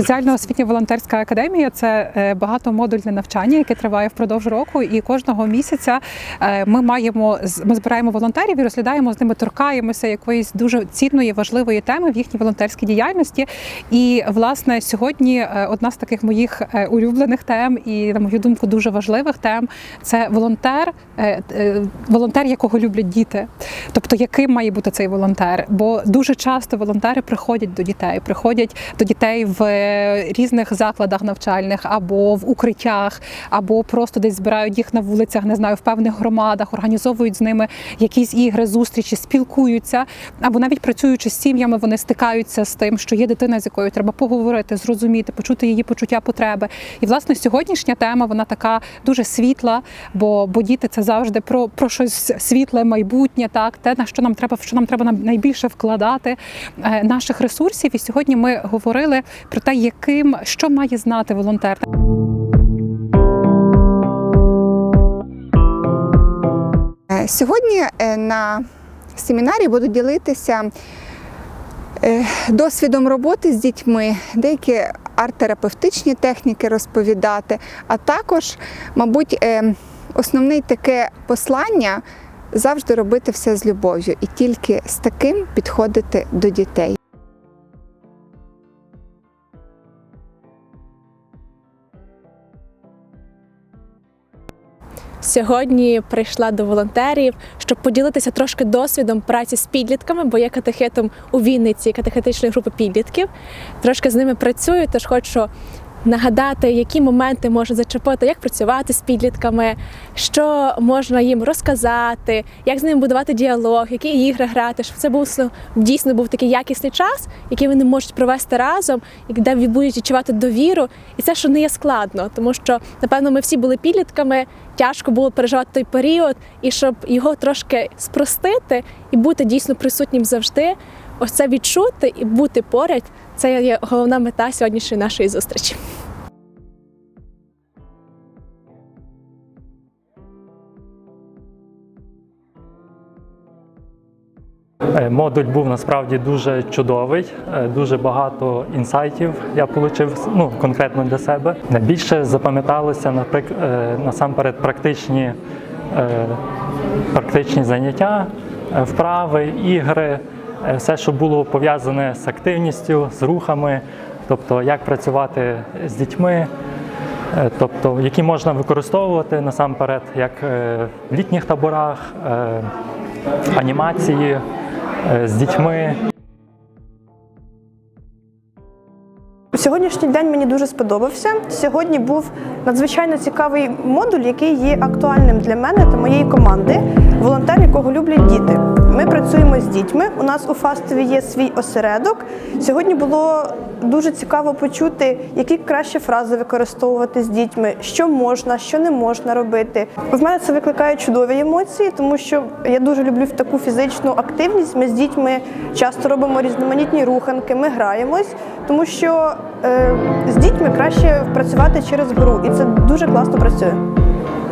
Соціально-освітня волонтерська академія це е, багатомодульне навчання, яке триває впродовж року. І кожного місяця е, ми маємо ми збираємо волонтерів і розглядаємо з ними, торкаємося якоїсь дуже цінної, важливої теми в їхній волонтерській діяльності. І власне сьогодні е, одна з таких моїх улюблених тем і, на мою думку, дуже важливих тем це волонтер, волонтер, якого люблять діти. Тобто, яким має бути цей волонтер? Бо дуже часто волонтери приходять до дітей, приходять до дітей в різних закладах навчальних або в укриттях, або просто десь збирають їх на вулицях, не знаю, в певних громадах, організовують з ними якісь ігри, зустрічі, спілкуються, або навіть працюючи з сім'ями, вони стикаються з тим, що є дитина, з якою треба поговорити, зрозуміти, почути її почуття потреби. І власне сьогоднішня тема вона така дуже світла, бо, бо діти це завжди про, про щось світле, майбутнє, так те на що нам треба, що нам треба найбільше вкладати е, наших ресурсів. І сьогодні ми говорили про те, яким що має знати волонтер. Е, Сьогодні е, на семінарі буду ділитися е, досвідом роботи з дітьми, деякі арт-терапевтичні техніки розповідати, а також, мабуть, основне таке послання завжди робити все з любов'ю і тільки з таким підходити до дітей. Сьогодні прийшла до волонтерів, щоб поділитися трошки досвідом праці з підлітками, бо я катехетом у Вінниці катехетичної групи підлітків. Трошки з ними працюю, тож хочу нагадати, які моменти можна зачепити, як працювати з підлітками, що можна їм розказати, як з ними будувати діалог, які ігри грати, щоб це був дійсно був такий якісний час, який вони можуть провести разом, і де будуть відчувати довіру. І це що не є складно, тому що напевно ми всі були підлітками. Тяжко було переживати той період, і щоб його трошки спростити і бути дійсно присутнім завжди, ось це відчути і бути поряд. Це є головна мета сьогоднішньої нашої зустрічі. Е, Модуль був насправді дуже чудовий, е, дуже багато інсайтів я отримав ну, конкретно для себе. Найбільше запам'яталося е, насамперед практичні, практичні заняття, вправи, ігри, все, що було пов'язане з активністю, з рухами, тобто як працювати з дітьми. Е, Тобто, які можна використовувати насамперед, як е, в літніх таборах, е, анімації е, з дітьми. Сьогоднішній день мені дуже сподобався. Сьогодні був надзвичайно цікавий модуль, який є актуальним для мене та моєї команди. Волонтер, дітьми. У нас у Фастові є свій осередок. Сьогодні було дуже цікаво почути, які краще фрази використовувати з дітьми, що можна, що не можна робити. В мене це викликає чудові емоції, тому що я дуже люблю таку фізичну активність. Ми з дітьми часто робимо різноманітні руханки, ми граємось, тому що е, з дітьми краще працювати через гру, і це дуже класно працює.